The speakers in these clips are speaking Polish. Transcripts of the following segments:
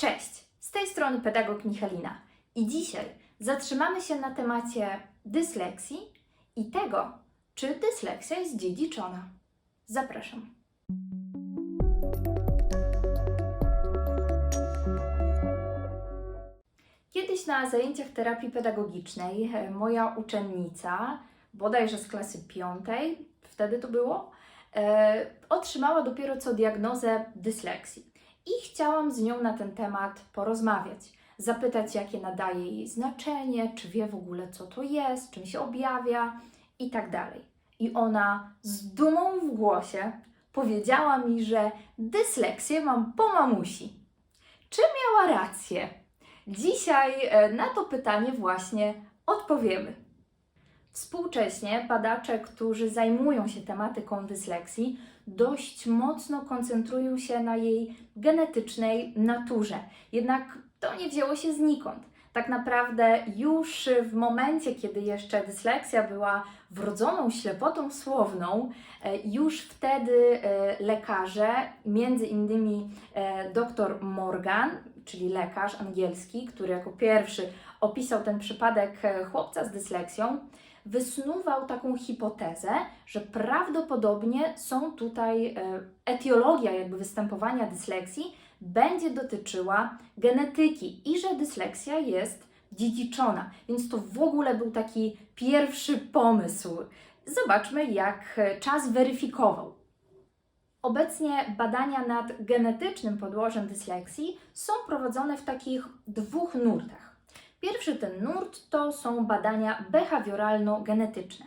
Cześć, z tej strony pedagog Michalina i dzisiaj zatrzymamy się na temacie dysleksji i tego, czy dysleksja jest dziedziczona. Zapraszam. Kiedyś na zajęciach terapii pedagogicznej e, moja uczennica, bodajże z klasy piątej, wtedy to było, e, otrzymała dopiero co diagnozę dysleksji. I chciałam z nią na ten temat porozmawiać, zapytać, jakie nadaje jej znaczenie, czy wie w ogóle, co to jest, czym się objawia i tak dalej. I ona z dumą w głosie powiedziała mi, że dysleksję mam po mamusi. Czy miała rację? Dzisiaj e, na to pytanie właśnie odpowiemy. Współcześnie badacze, którzy zajmują się tematyką dysleksji, dość mocno koncentrują się na jej genetycznej naturze. Jednak to nie wzięło się znikąd. Tak naprawdę już w momencie, kiedy jeszcze dysleksja była wrodzoną ślepotą słowną, e, już wtedy e, lekarze, między innymi e, dr Morgan, czyli lekarz angielski, który jako pierwszy opisał ten przypadek chłopca z dysleksją, wysnuwał taką hipotezę, że prawdopodobnie są tutaj e, etiologia jakby występowania dysleksji będzie dotyczyła genetyki i że dysleksja jest dziedziczona. Więc to w ogóle był taki pierwszy pomysł. Zobaczmy, jak e, czas weryfikował. Obecnie badania nad genetycznym podłożem dysleksji są prowadzone w takich dwóch nurtach. Pierwszy ten nurt to są badania behawioralno-genetyczne.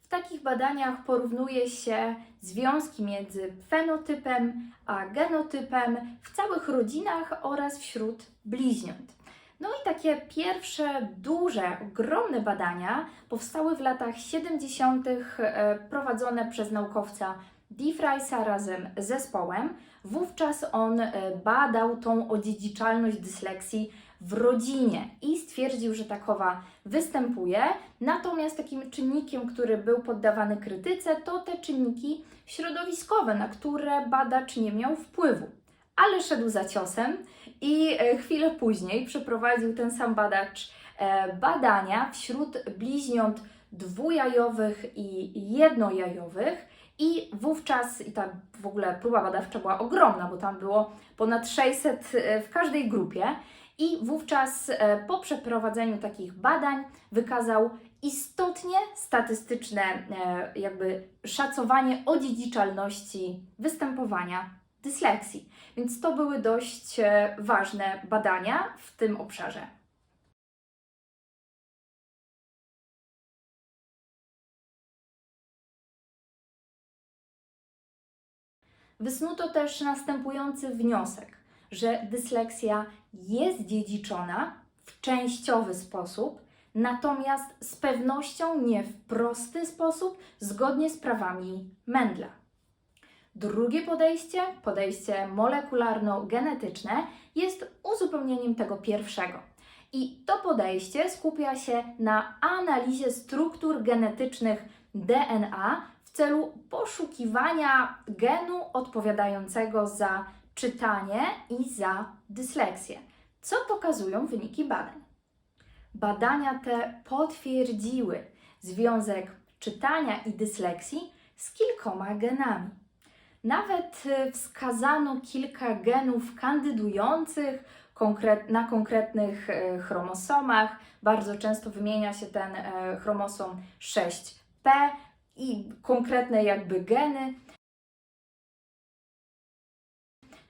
W takich badaniach porównuje się związki między fenotypem a genotypem w całych rodzinach oraz wśród bliźniąt. No i takie pierwsze duże, ogromne badania powstały w latach 70. e, prowadzone przez naukowca Diffrisa razem z zespołem. Wówczas on e, badał tą odziedziczalność dysleksji w rodzinie i stwierdził, że takowa występuje. Natomiast takim czynnikiem, który był poddawany krytyce, to te czynniki środowiskowe, na które badacz nie miał wpływu. Ale szedł za ciosem i e, chwilę później przeprowadził ten sam badacz e, badania wśród bliźniąt dwujajowych i jednojajowych. I wówczas, i ta w ogóle próba badawcza była ogromna, bo tam było ponad 600 e, w każdej grupie. I wówczas e, po przeprowadzeniu takich badań wykazał istotnie statystyczne e, jakby szacowanie odziedziczalności występowania dysleksji. Więc to były dość e, ważne badania w tym obszarze. Wysnuto też następujący wniosek, że dysleksja jest dziedziczona w częściowy sposób, natomiast z pewnością nie w prosty sposób, zgodnie z prawami Mendla. Drugie podejście, podejście molekularno-genetyczne, jest uzupełnieniem tego pierwszego. I to podejście skupia się na analizie struktur genetycznych DNA w celu poszukiwania genu odpowiadającego za czytanie i za dysleksję, co pokazują wyniki badań. Badania te potwierdziły związek czytania i dysleksji z kilkoma genami. Nawet y, wskazano kilka genów kandydujących na konkretnych e, chromosomach. Bardzo często wymienia się ten e, chromosom 6P i konkretne jakby geny.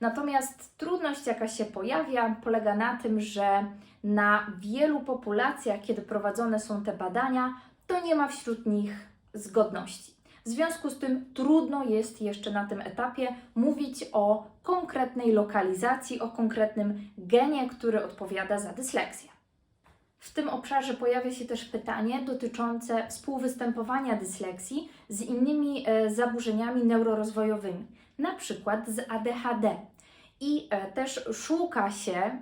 Natomiast trudność, jaka się pojawia, polega na tym, że na wielu populacjach, kiedy prowadzone są te badania, to nie ma wśród nich zgodności. W związku z tym trudno jest jeszcze na tym etapie mówić o konkretnej lokalizacji, o konkretnym genie, który odpowiada za dysleksję. W tym obszarze pojawia się też pytanie dotyczące współwystępowania dysleksji z innymi e, zaburzeniami neurorozwojowymi, na przykład z ADHD. I e, też szuka się e,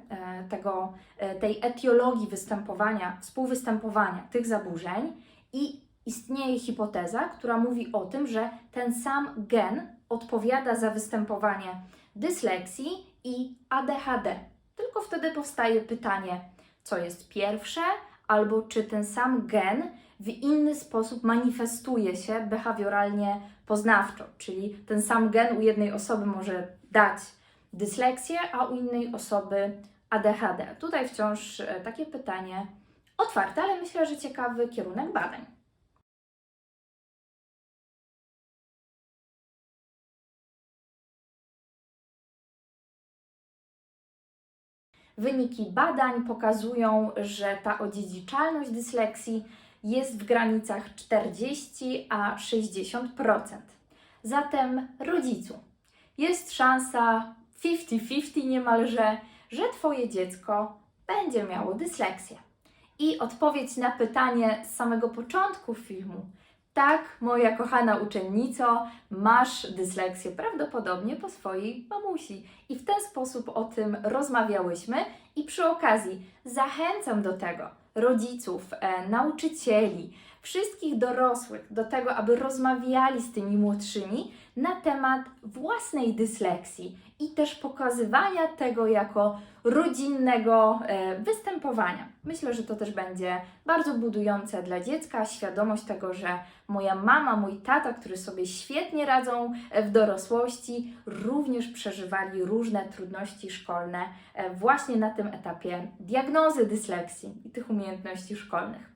tego, tej etiologii występowania, współwystępowania tych zaburzeń i istnieje hipoteza, która mówi o tym, że ten sam gen odpowiada za występowanie dysleksji i ADHD. Tylko wtedy powstaje pytanie, co jest pierwsze, albo czy ten sam gen w inny sposób manifestuje się behawioralnie poznawczo, czyli ten sam gen u jednej osoby może dać dysleksję, a u innej osoby ADHD. Tutaj wciąż e, takie pytanie otwarte, ale myślę, że ciekawy kierunek badań. Wyniki badań pokazują, że ta odziedziczalność dysleksji jest w granicach 40 a 60%. Zatem rodzicu, jest szansa 50-50 niemalże, że Twoje dziecko będzie miało dysleksję. I odpowiedź na pytanie z samego początku filmu. Tak, moja kochana uczennico, masz dysleksję prawdopodobnie po swojej mamusi. I w ten sposób o tym rozmawiałyśmy i przy okazji zachęcam do tego rodziców, e, nauczycieli, wszystkich dorosłych do tego, aby rozmawiali z tymi młodszymi na temat własnej dysleksji i też pokazywania tego jako rodzinnego e, występowania. Myślę, że to też będzie bardzo budujące dla dziecka świadomość tego, że moja mama, mój tata, którzy sobie świetnie radzą e, w dorosłości, również przeżywali różne trudności szkolne e, właśnie na tym etapie diagnozy dysleksji i tych umiejętności szkolnych.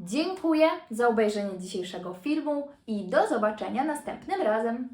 Dziękuję za obejrzenie dzisiejszego filmu i do zobaczenia następnym razem.